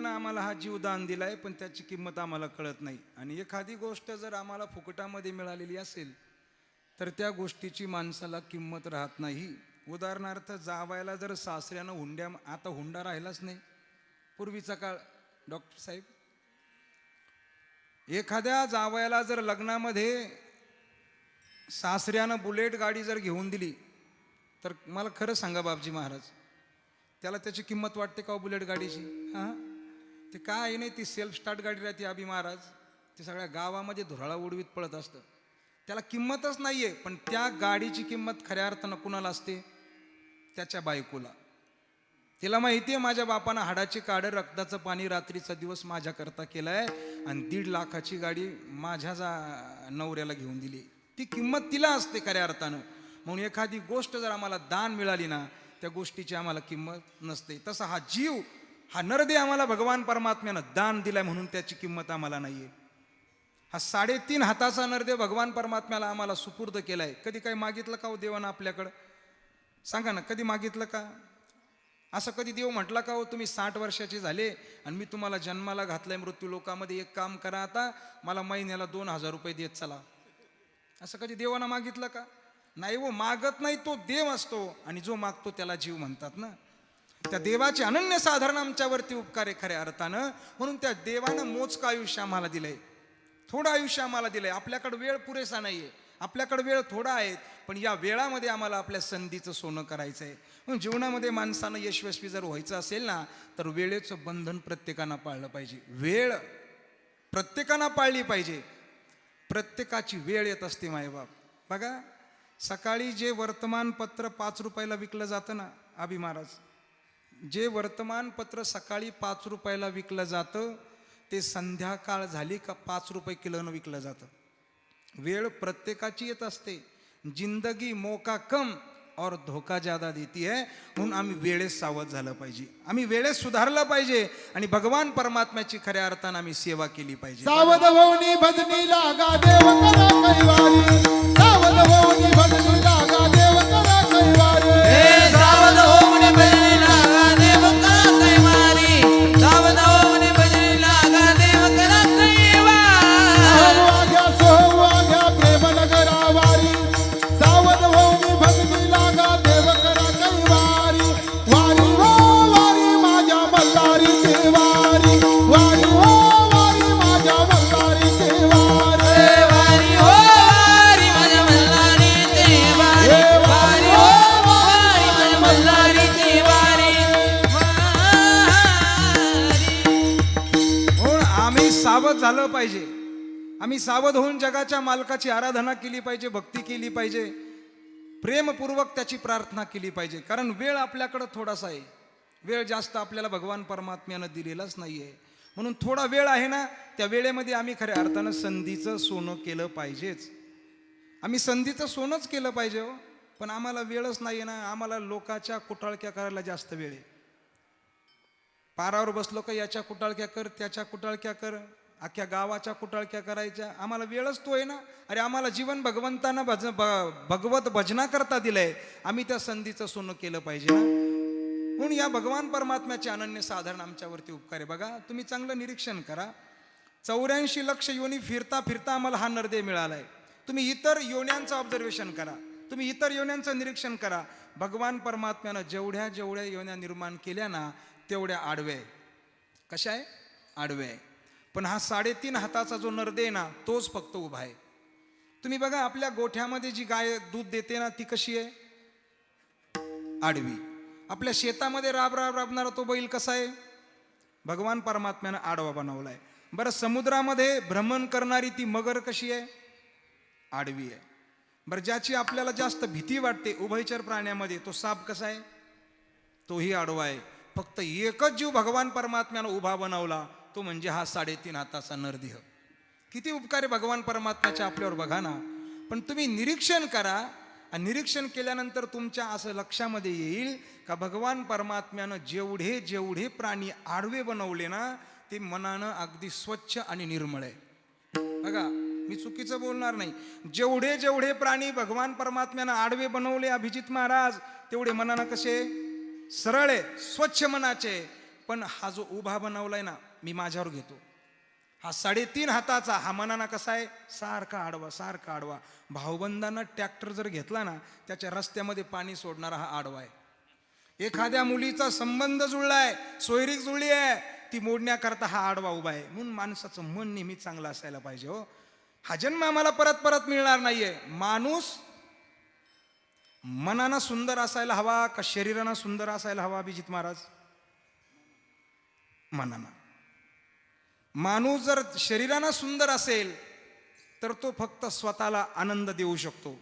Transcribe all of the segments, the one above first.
निसर्गानं आम्हाला हा जीव दान आहे पण त्याची किंमत आम्हाला कळत नाही. आणि एखादी गोष्ट जर आम्हाला फुकटामध्ये मिळालेली असेल तर त्या गोष्टीची माणसाला किंमत राहत नाही. उदाहरणार्थ जावायला जर सासऱ्यानं हुंड्या आता हुंडा राहिलाच नाही. पूर्वीचा काळ डॉक्टर साहेब एखाद्या जावयाला जर लग्नामध्ये सासऱ्यानं बुलेट गाडी जर घेऊन दिली तर मला खरं सांगा बापजी महाराज त्याला त्याची किंमत वाटते का हो बुलेट गाडीची? हां? ते काय आहे नाही ती सेल्फ स्टार्ट गाडी राहते अभि महाराज. ते सगळ्या गावामध्ये धुराळा उडवीत पळत असतं. त्याला किंमतच नाही आहे पण त्या गाडीची किंमत खऱ्या अर्थानं कुणाला असते? त्याच्या बायकोला. तिला माहिती आहे माझ्या बापानं हाडाची काढं रक्ताचं पाणी रात्रीचा दिवस माझ्याकरता केलाय आणि दीड लाखाची गाडी माझ्या जा नवऱ्याला घेऊन दिली. ती किंमत तिला असते खऱ्या अर्थानं. म्हणून एखादी गोष्ट जर आम्हाला दान मिळाली ना त्या गोष्टीची आम्हाला किंमत नसते. तसा हा जीव हा नरदे आम्हाला भगवान परमात्म्यानं दान दिलाय म्हणून त्याची किंमत आम्हाला नाही आहे हा साडेतीन हाताचा नरदेव भगवान परमात्म्याला आम्हाला सुपूर्द केलाय. कधी काही मागितलं का हो देवानं आपल्याकडं? सांगा ना कधी मागितलं का? असं कधी देव म्हटला का हो तुम्ही साठ वर्षाचे झाले आणि मी तुम्हाला जन्माला घातलंय मृत्यू लोकामध्ये एक काम करा आता मला महिन्याला दोन हजार रुपये देत चला. असं कधी देवानं मागितलं का? नाही हो मागत नाही तो देव असतो आणि जो मागतो त्याला जीव म्हणतात ना. त्या देवाचे अनन्य साधारण आमच्यावरती उपकार आहे खऱ्या अर्थानं. म्हणून त्या देवानं मोजकं आयुष्य आम्हाला दिलंय. थोडं आयुष्य आम्हाला दिलंय. आपल्याकडे वेळ पुरेसा नाहीये. आपल्याकडे वेळ थोडा आहे पण या वेळामध्ये आम्हाला आपल्या संधीचं सोनं करायचं आहे म्हणून जीवनामध्ये माणसानं यशस्वी जर व्हायचं असेल ना तर वेळेचं बंधन प्रत्येकानं पाळलं पाहिजे. वेळ प्रत्येकानं पाळली पाहिजे. प्रत्येकाची वेळ येत असते मायबाप. बघा सकाळी जे वर्तमानपत्र पाच रुपयाला विकलं जातं ना आबी महाराज जे वर्तमानपत्र सकाळी पाच रुपयाला विकलं जातं ते संध्याकाळ झाली का पाच रुपये किलोनं विकलं जातं. वेळ प्रत्येकाची येत असते. जिंदगी मोका कम और धोका ज्यादा देती आहे म्हणून आम्ही वेळेस सावध झालं पाहिजे. आम्ही वेळेस सुधारलं पाहिजे आणि भगवान परमात्म्याची खऱ्या अर्थानं आम्ही सेवा केली पाहिजे. सावध भजनी लागा देव सावध झालं पाहिजे. आम्ही सावध होऊन जगाच्या मालकाची आराधना केली पाहिजे भक्ती केली पाहिजे. प्रेमपूर्वक त्याची प्रार्थना केली पाहिजे. कारण वेळ आपल्याकडं थोडासा आहे. वेळ जास्त आपल्याला भगवान परमात्म्यानं दिलेलाच नाही आहे म्हणून थोडा वेळ आहे ना त्या वेळेमध्ये आम्ही खऱ्या अर्थानं संधीचं सोनं केलं पाहिजेच. आम्ही संधीचं सोनंच केलं पाहिजे हो. पण आम्हाला वेळच नाही आहे ना. आम्हाला लोकाच्या कुटाळक्या करायला जास्त वेळ आहे. पारावर बसलो का याच्या कुटाळक्या कर त्याच्या कुटाळक्या कर. अख्ख्या गावाच्या कुटाळक्या करायच्या? आम्हाला वेळच तो आहे ना अरे आम्हाला जीवन भगवंतानं भज ब भगवत भजना करता दिलंय. आम्ही त्या संधीचं सोनं केलं पाहिजे ना. म्हणून या भगवान परमात्म्याचे अनन्य साधारण आमच्यावरती उपकार आहे. बघा तुम्ही चांगलं निरीक्षण करा. चौऱ्याऐंशी लक्ष योनी फिरता फिरता आम्हाला हा नरदे मिळालाय. तुम्ही इतर योन्यांचं ऑब्झर्वेशन करा. तुम्ही इतर योन्यांचं निरीक्षण करा. भगवान परमात्म्यानं जेवढ्या जेवढ्या योन्या निर्माण केल्या ना तेवढ्या आडव्या आहे. कशा आहे? आडव्या आहे. पण हा साडेतीन हाताचा जो नरदे ना तोच फक्त उभा आहे. तुम्ही बघा आपल्या गोठ्यामध्ये जी गाय दूध देते ना ती कशी आहे? आडवी. आपल्या शेतामध्ये राब राब राबणारा तो बैल कसा आहे? भगवान परमात्म्यानं आडवा बनवलाय. बरं समुद्रामध्ये भ्रमण करणारी ती मगर कशी आहे? आडवी आहे. बरं ज्याची आपल्याला जास्त भीती वाटते उभयचर प्राण्यामध्ये तो साप कसा आहे? तोही आडवा आहे. फक्त एकच जीव भगवान परमात्म्यानं उभा बनवला तो म्हणजे हा साडेतीन हाताचा नरदेह. किती उपकार आहे भगवान परमात्म्याच्या आपल्यावर बघा ना. पण तुम्ही निरीक्षण करा. आणि निरीक्षण केल्यानंतर तुमच्या असं लक्षामध्ये येईल का भगवान परमात्म्यानं जेवढे जेवढे प्राणी आडवे बनवले ना ते मनानं अगदी स्वच्छ आणि निर्मळ आहे. बघा मी चुकीचं बोलणार नाही. जेवढे जेवढे प्राणी भगवान परमात्म्यानं आडवे बनवले अभिजित महाराज तेवढे मनानं कसे? सरळ आहे स्वच्छ मनाचे पण हा जो उभा बनवलाय ना मी माझ्यावर घेतो. हा साडेतीन हाताचा हा मनाना कसा आहे? सारखा आडवा सारखा आडवा. भाऊबंदांना ट्रॅक्टर जर घेतला ना त्याच्या रस्त्यामध्ये पाणी सोडणारा हा आडवा आहे. एखाद्या मुलीचा संबंध जुळला आहे सोयरीक जुळली आहे ती मोडण्याकरता हा आडवा उभा आहे. म्हणून माणसाचं मन नेहमी चांगलं असायला पाहिजे हो. हा जन्म आम्हाला परत परत मिळणार नाहीये. माणूस मनानं सुंदर असायला हवा का शरीरानं सुंदर असायला हवा अभिजित महाराज? मनानं. माणूस जर शरीरानं सुंदर असेल तर तो फक्त स्वतःला आनंद देऊ शकतो.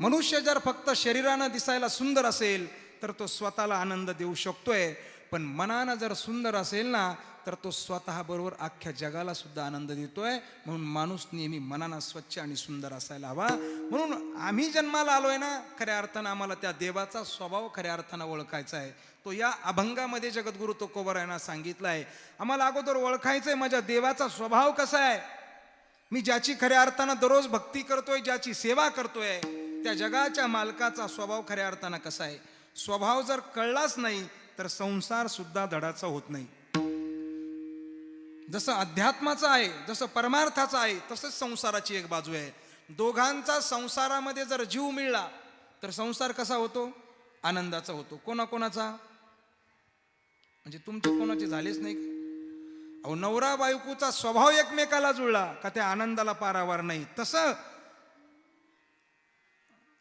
मनुष्य जर फक्त शरीरानं दिसायला सुंदर असेल तर तो स्वतःला आनंद देऊ शकतोय. पण मनानं जर सुंदर असेल ना तर तो स्वतः बरोबर अख्ख्या जगाला सुद्धा आनंद देतोय. म्हणून माणूस नेहमी मनानं स्वच्छ आणि सुंदर असायला हवा. म्हणून आम्ही जन्माला आलोय ना खऱ्या अर्थानं आम्हाला त्या देवाचा स्वभाव खऱ्या अर्थानं ओळखायचा आहे. तो या अभंगामध्ये जगद्गुरु तुकोबर यांना सांगितलं आहे आम्हाला अगोदर ओळखायचं आहे माझ्या देवाचा स्वभाव कसा आहे. मी ज्याची खऱ्या अर्थानं दररोज भक्ती करतोय ज्याची सेवा करतोय त्या जगाच्या मालकाचा स्वभाव खऱ्या अर्थानं कसा आहे. स्वभाव जर कळलाच नाही तर संसार सुद्धा धडाचा होत नाही. जसं अध्यात्माचं आहे जसं परमार्थाचं आहे तसंच संसाराची एक बाजू आहे. दोघांचा संसारामध्ये जर जीव मिळला तर संसार कसा होतो? आनंदाचा होतो. कोणाकोणाचा? म्हणजे तुमचे कोणाचे झालेच नाही. अहो नवरा बायकोचा स्वभाव एकमेकाला जुळला का त्या आनंदाला पारावार नाही. तसं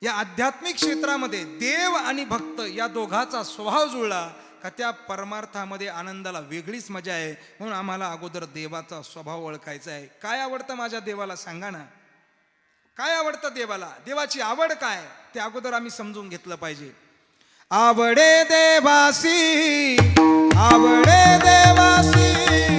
या आध्यात्मिक क्षेत्रामध्ये देव आणि भक्त या दोघाचा स्वभाव जुळला का त्या परमार्थामध्ये आनंदाला वेगळीच मजा आहे. म्हणून आम्हाला अगोदर देवाचा स्वभाव ओळखायचा आहे. काय आवडतं माझ्या देवाला सांगा ना. काय आवडतं देवाला? देवाची आवड काय? ते अगोदर आम्ही समजून घेतलं पाहिजे. आवडे देवासी आवडे देवासी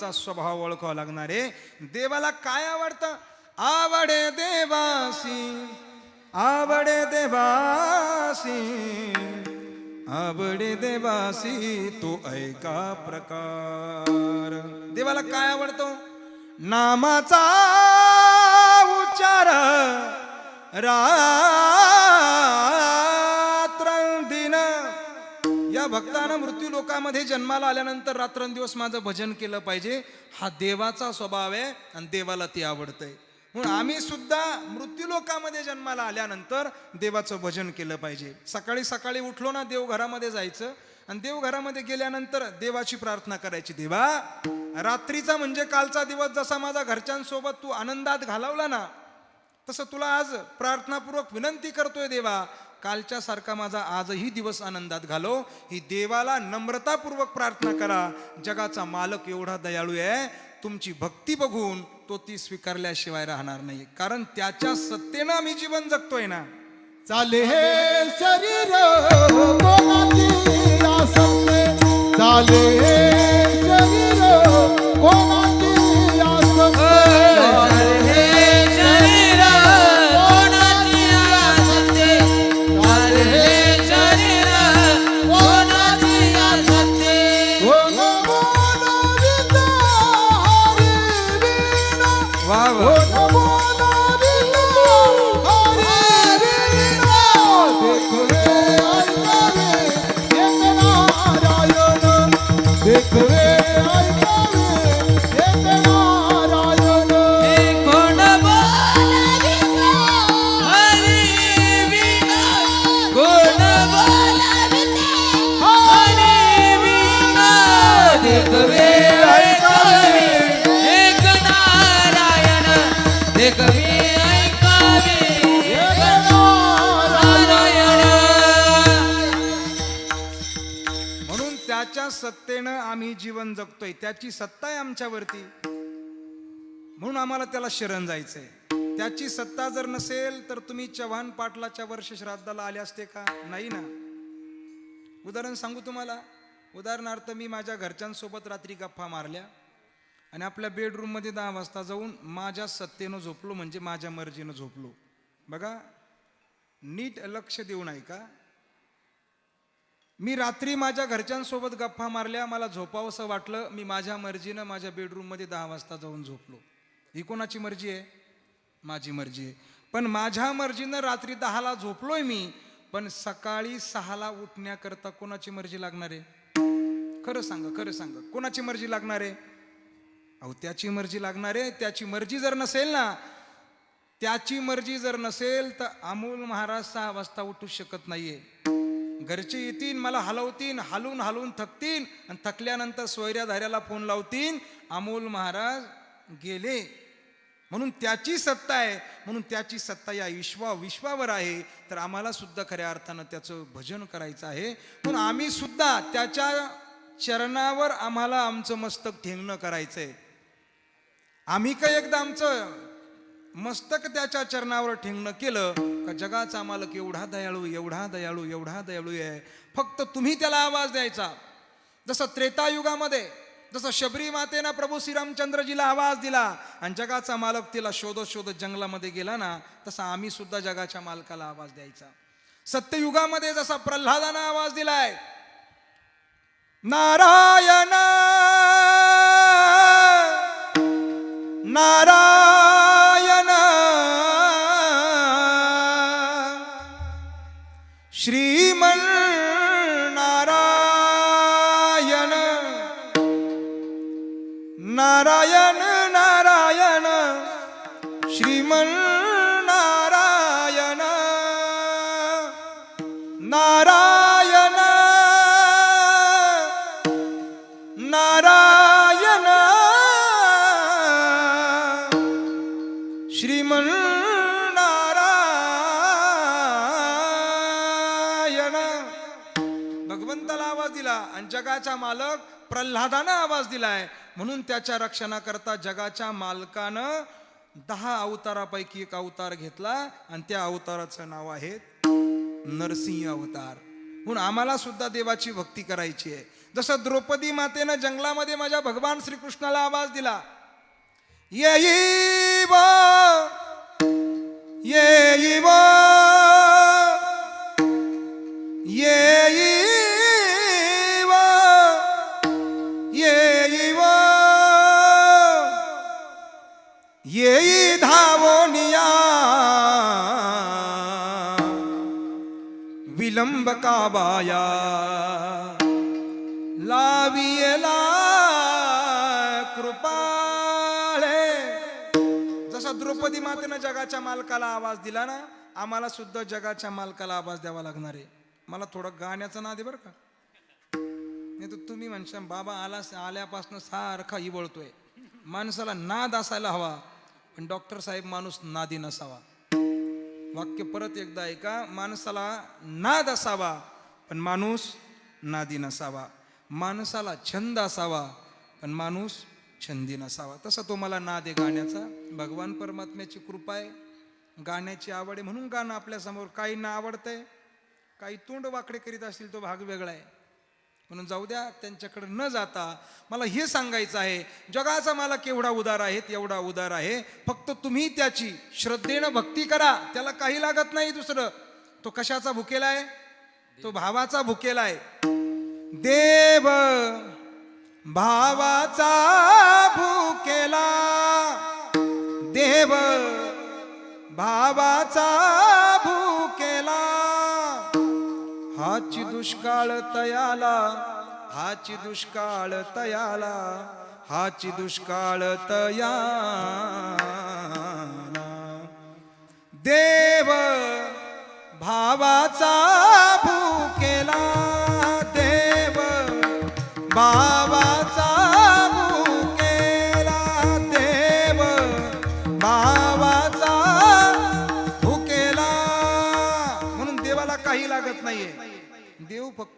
देवाचा स्वभाव ओळखावा लागणार. आहे देवाला काय आवडतं? आवडे देवासी आवडे देवासी आवडे देवासी तो ऐका प्रकार. देवाला काय आवडतो? नामाचा उच्चार रा भक्तानं मृत्यू लोकामध्ये जन्माला आल्यानंतर रात्रंदिवस माझं भजन केलं पाहिजे. हा देवाचा स्वभाव आहे आणि देवाला ते आवडतंय. म्हणून आम्ही सुद्धा मृत्यू लोकामध्ये जन्माला आल्यानंतर देवाचं भजन केलं पाहिजे. सकाळी सकाळी उठलो ना देवघरामध्ये जायचं. आणि देवघरामध्ये गेल्यानंतर देवाची प्रार्थना करायची देवा रात्रीचा म्हणजे कालचा दिवस जसा माझा घरच्यांसोबत तू आनंदात घालवला ना तसं तुला आज प्रार्थनापूर्वक विनंती करतोय देवा कालच्या सारखा माझा आजही दिवस आनंदात घालो. ही देवाला नम्रतापूर्वक प्रार्थना करा. जगाचा मालक एवढा दयाळू आहे. तुमची भक्ती बघून तो ती स्वीकारल्याशिवाय राहणार नाही. कारण त्याच्या सत्तेनं आम्ही जीवन जगतोय ना. चाले हे शरीर चाले म्हणून त्याच्या सत्तेनं आम्ही जीवन जगतोय. त्याची सत्ता आहे आमच्यावरती. म्हणून आम्हाला त्याला शरण जायचंय. त्याची सत्ता जर नसेल तर तुम्ही चव्हाण पाटलाच्या वर्ष श्राद्धाला आले असते का? नाही ना. उदाहरण सांगू तुम्हाला. उदाहरणार्थ मी माझ्या घरच्यांसोबत रात्री गप्पा मारल्या. आणि आपल्या बेडरूममध्ये दहा वाजता जाऊन माझ्या सत्तेनं झोपलो म्हणजे माझ्या मर्जीनं झोपलो. बघा नीट लक्ष देऊन ऐका. मी रात्री माझ्या घरच्यांसोबत गप्पा मारल्या मला झोपावंसं वाटलं मी माझ्या मर्जीनं माझ्या बेडरूममध्ये दहा वाजता जाऊन झोपलो. ही कोणाची मर्जी आहे? माझी मर्जी आहे. पण माझ्या मर्जीनं रात्री दहाला झोपलोय मी पण सकाळी सहाला उठण्याकरता कोणाची मर्जी लागणार आहे? खरं सांगा खरं सांगा. कोणाची मर्जी लागणार आहे? अहो त्याची मर्जी लागणार आहे त्याची मर्जी जर नसेल ना त्याची मर्जी जर नसेल तर अमोल महाराज सहा वाजता उठू शकत नाहीये. घरचे येतील मला हलवतीन हलून हलवून थकतील आणि थकल्यानंतर सोयऱ्या धाऱ्याला फोन लावतीन अमोल महाराज गेले. म्हणून त्याची सत्ता आहे म्हणून त्याची सत्ता या विश्वा विश्वावर आहे. तर आम्हाला सुद्धा खऱ्या अर्थानं त्याचं भजन करायचं आहे. म्हणून आम्ही सुद्धा त्याच्या चरणावर आम्हाला आमचं मस्तक ठेंगणं करायचं आहे आम्ही काय एकदा आमचं मस्तक त्याच्या चरणावर ठेंगणं केलं का जगाचा मालक एवढा दयाळू एवढा दयाळू एवढा दयाळू आहे. फक्त तुम्ही त्याला आवाज द्यायचा. जसं त्रेतायुगामध्ये जसं शबरी मातेनं प्रभू श्रीरामचंद्रजीला आवाज दिला आणि जगाचा मालक तिला शोधत शोधत जंगलामध्ये गेला ना तसा आम्ही सुद्धा जगाच्या मालकाला आवाज द्यायचा. सत्ययुगामध्ये जसा प्रल्हादानं आवाज दिलाय नारायण! नारायण श्रीमन नारायण नारायण नारायण श्रीमन नारायण नारायण जगाचा मालक प्रल्हादानं आवाज दिलाय. म्हणून त्याच्या रक्षणाकरता जगाच्या मालकानं दहा अवतारापैकी एक अवतार घेतला आणि त्या अवताराचं नाव आहे नरसिंह अवतार. म्हणून आम्हाला सुद्धा देवाची भक्ती करायची आहे. जसं द्रौपदी मातेनं जंगलामध्ये माझ्या भगवान श्रीकृष्णाला आवाज दिला येईव येई येईव त्र्यंबकाबाया का बाया लावियला कृपाळे जसा द्रौपदी मातेनं जगाच्या मालकाला आवाज दिला ना आम्हाला सुद्धा जगाच्या मालकाला आवाज द्यावा लागणार आहे मला थोडं गाण्याचं नाद आहे बरं का नाही तर तुम्ही म्हणशा बाबा आला आल्यापासून सारखा इवळतोय माणसाला नाद असायला हवा पण डॉक्टर साहेब माणूस नादी नसावा वाक्य परत एकदा ऐका. माणसाला नाद असावा पण माणूस नादी नसावा. माणसाला छंद असावा पण माणूस छंदी नसावा. तसा तो मला नाद आहे गाण्याचा. भगवान परमात्म्याची कृपा आहे. गाण्याची आवड आहे म्हणून गाणं आपल्यासमोर काही ना आवडतंय. काही तोंड वाकडे करीत असतील तो भाग वेगळा आहे. म्हणून जाऊ द्या त्यांच्याकडे न जाता मला हे सांगायचं आहे जगाचा मला केवढा उदार आहे एवढा उदार आहे फक्त तुम्ही त्याची श्रद्धेनं भक्ती करा त्याला काही लागत नाही दुसरं. तो कशाचा भुकेला आहे? तो भावाचा भुकेला आहे. देव भावाचा भुकेला. देव भावाचा भुकेला. हाची दुष्काळ तयाला हाची दुष्काळ तयाला हाची दुष्काळ तयाला. देव भावाचा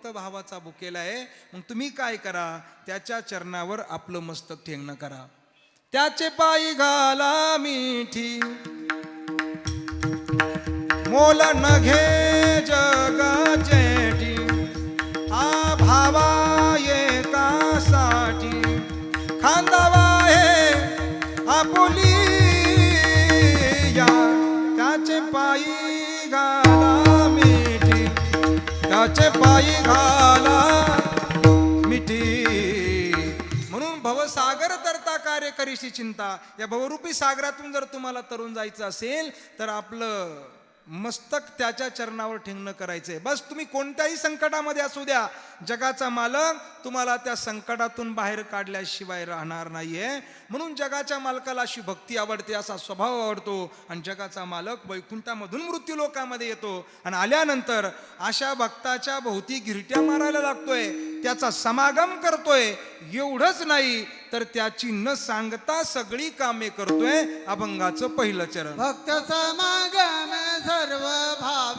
भक्तभावाचा भुकेला आहे. मग तुम्ही काय करा? त्याच्या चरणावर आपलं मस्तक ठेंगणं करा. त्याचे पायी घाला मिठी. मोल न घे जगाचे हा भावा एकासाठी खांदावा हे आपुली या त्याचे पायी घाला त्याचे पायी घाला. मिठी. म्हणून भवसागर तरता कार्य करीशी चिंता. या भवरूपी सागरातून जर तुम्हाला तरुण जायचं असेल तर आपलं मस्तक त्याच्या चरणावर ठेंगणं करायचंय. बस तुम्ही कोणत्याही संकटामध्ये असू द्या. जगाचा मालक तुम्हाला त्या संकटातून बाहेर काढल्याशिवाय राहणार नाहीये. म्हणून जगाच्या मालकाला अशी भक्ती आवडते असा स्वभाव आवडतो आणि जगाचा मालक वैकुंठामधून मृत्यू लोकामध्ये येतो आणि आल्यानंतर अशा भक्ताच्या भोवती गिरट्या मारायला लागतोय त्याचा समागम करतोय. एवढंच नाही तर त्याची न सांगता सगळी कामे करतोय. अभंगाचं पहिलं चरण. भक्त समागम सर्व भाव